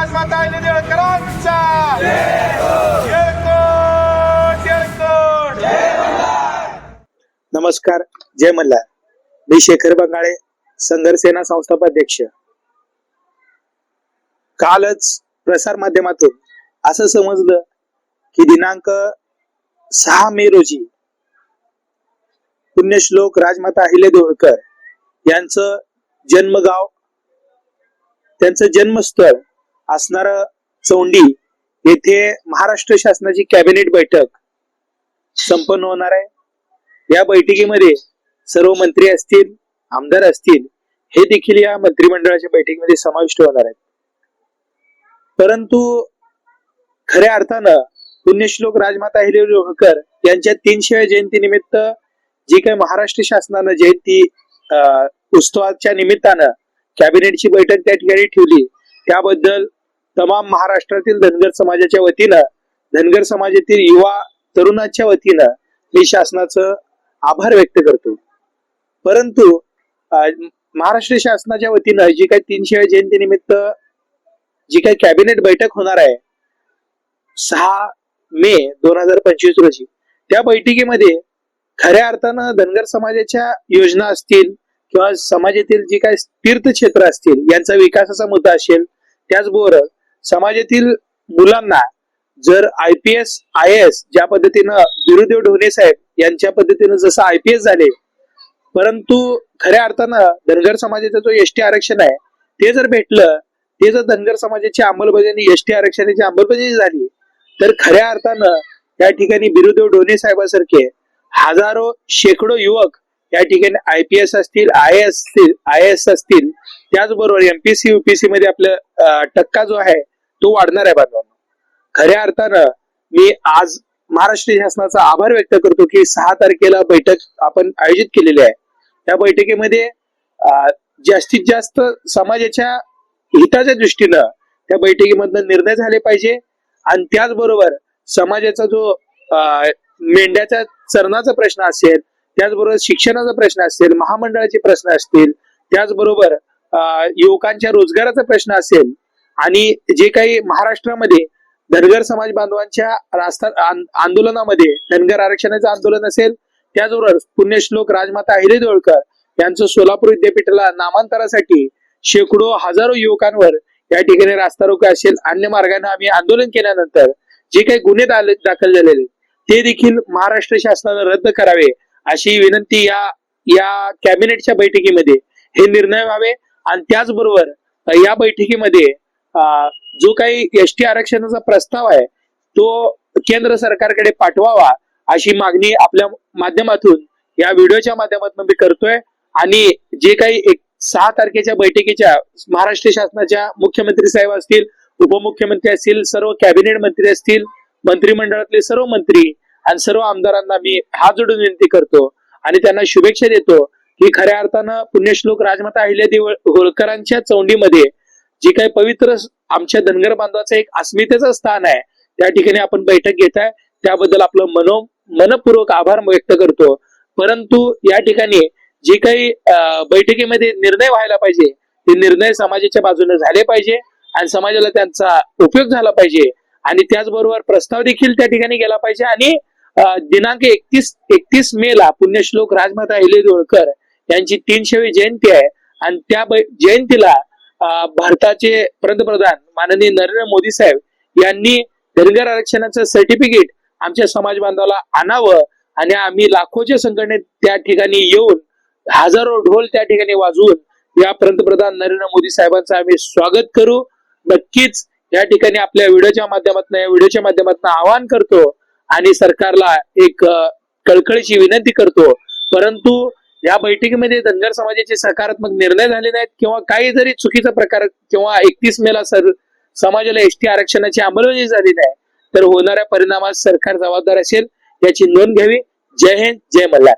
राजमाता अहिल्या नमस्कार जय मल्हार. मी शेखर बंगाळे संघर्षसेना संस्थापाध्यक्ष कालच प्रसार माध्यमातून असं समजलं की दिनांक सहा मे रोजी पुण्यश्लोक राजमाता अहिल्या देवळकर यांचं जन्मगाव त्यांचं जन्मस्थळ असणार चौंडी येथे महाराष्ट्र शासनाची कॅबिनेट बैठक संपन्न होणार आहे. या बैठकीमध्ये सर्व मंत्री असतील आमदार असतील हे देखील या मंत्रिमंडळाच्या बैठकीमध्ये समाविष्ट होणार आहेत. परंतु खऱ्या अर्थानं पुण्यश्लोक राजमाता अहिल्या देवळकर यांच्या तीनशेव्या जयंती निमित्त जी काही महाराष्ट्र शासनानं जयंती उत्सवाच्या निमित्तानं कॅबिनेटची बैठक त्या ठिकाणी ठेवली त्याबद्दल तमाम महाराष्ट्रातील धनगर समाजाच्या वतीनं धनगर समाजातील युवा तरुणाच्या वतीनं मी शासनाचं आभार व्यक्त करतो. परंतु महाराष्ट्र शासनाच्या वतीनं जी काही तीनशे जयंती निमित्त जी काही कॅबिनेट बैठक होणार आहे सहा मे दोन हजार पंचवीस रोजी त्या बैठकीमध्ये खऱ्या अर्थानं धनगर समाजाच्या योजना असतील किंवा समाजातील जी काही तीर्थक्षेत्र असतील यांचा विकासाचा मुद्दा असेल त्याचबरोबर समाजातील मुलांना जर I P S I S ज्या पद्धतीनं बिरुदेव ढोणे साहेब यांच्या पद्धतीनं जसं आय पी एस झाले परंतु खऱ्या अर्थानं धनगर समाजाचं जो एस टी आरक्षण आहे ते जर भेटलं ते जर धनगर समाजाची अंमलबजावणी एस टी आरक्षणाची अंमलबजावणी झाली तर खऱ्या अर्थानं त्या ठिकाणी बिरुदेव ढोणे साहेबांसारखे हजारो शेकडो युवक या ठिकाणी आय पी एस असतील आय एस असतील आय एस असतील त्याचबरोबर एमपीसी युपीसी मध्ये आपला टक्का जो आहे तो वाढणार आहे बांधवांनो. खऱ्या अर्थानं मी आज महाराष्ट्र शासनाचा आभार व्यक्त करतो की सहा तारखेला बैठक आपण आयोजित केलेली आहे. त्या बैठकीमध्ये जास्तीत जास्त समाजाच्या हिताच्या दृष्टीनं त्या बैठकीमधनं निर्णय झाले पाहिजे आणि त्याचबरोबर समाजाचा जो अं, मेंढ्याच्या चरणाचा प्रश्न असेल त्याचबरोबर शिक्षणाचा प्रश्न असेल महामंडळाचे प्रश्न असतील त्याचबरोबर युवकांच्या रोजगाराचा प्रश्न असेल आणि जे काही महाराष्ट्रामध्ये धनगर समाज बांधवांच्या रास्ता आंदोलनामध्ये धनगर आरक्षणाचं आंदोलन असेल त्याचबरोबर पुण्यश्लोक राजमाता अहिरे देवळकर यांचं सोलापूर विद्यापीठाला नामांतरासाठी शेकडो हजारो युवकांवर या ठिकाणी रास्ता रोको असेल अन्य मार्गाने आम्ही आंदोलन केल्यानंतर जे काही गुन्हे दाखल झालेले ते देखील महाराष्ट्र शासनानं रद्द करावे. अशी विनंती या या कॅबिनेटच्या बैठकीमध्ये हे निर्णय व्हावे. आणि त्याचबरोबर या बैठकीमध्ये जो काही एस टी आरक्षणाचा प्रस्ताव आहे तो केंद्र सरकारकडे पाठवावा अशी मागणी आपल्या माध्यमातून या व्हिडिओच्या माध्यमातून मी करतोय. आणि जे काही एक सहा तारखेच्या बैठकीच्या महाराष्ट्र शासनाच्या मुख्यमंत्री साहेब असतील उपमुख्यमंत्री असतील सर्व कॅबिनेट मंत्री असतील मंत्रिमंडळातले सर्व मंत्री आणि सर्व आमदारांना मी हात जोडून विनंती करतो आणि त्यांना शुभेच्छा देतो की खऱ्या अर्थानं पुण्यश्लोक राजमाता अहिल्या होळकरांच्या चौंडीमध्ये जी काही पवित्र आमच्या धनगर बांधवाचं एक अस्मितेचं स्थान आहे त्या ठिकाणी आपण बैठक घेत आहे. त्याबद्दल आपलं मनो मनपूर्वक आभार व्यक्त करतो. परंतु या ठिकाणी जे काही बैठकीमध्ये निर्णय व्हायला पाहिजे ते निर्णय समाजाच्या बाजूने झाले पाहिजे आणि समाजाला त्यांचा उपयोग झाला पाहिजे. आणि त्याचबरोबर प्रस्ताव देखील त्या ठिकाणी गेला पाहिजे आणि दिनांक एकतीस एकतीस मे ला पुण्यश्लोक राजमाता अहिल्या देवळकर यांची तीनशेवी जयंती आहे. आणि त्या जयंतीला भारताचे पंतप्रधान माननीय नरेंद्र मोदी साहेब यांनी धनगर आरक्षणाचं सर्टिफिकेट आमच्या समाज बांधवाला आणावं आणि आम्ही लाखोच्या संघटनेत त्या ठिकाणी येऊन हजारो ढोल त्या ठिकाणी वाजवून या पंतप्रधान नरेंद्र मोदी साहेबांचं आम्ही स्वागत करू. नक्कीच या ठिकाणी आपल्या व्हिडिओच्या माध्यमातून या व्हिडिओच्या माध्यमातून आवाहन करतो. आणि सरकारला एक कळकळीची विनंती करतो. परंतु या बैठकीमध्ये धनगर समाजाचे सकारात्मक निर्णय झाले नाहीत किंवा काही जरी चुकीचा प्रकार किंवा एकतीस मेला सर समाजाला एसटी आरक्षणाची अंमलबजावणी झाली नाही तर होणाऱ्या परिणामास सरकार जबाबदार असेल याची नोंद घ्यावी. जय हिंद जय मल्हार.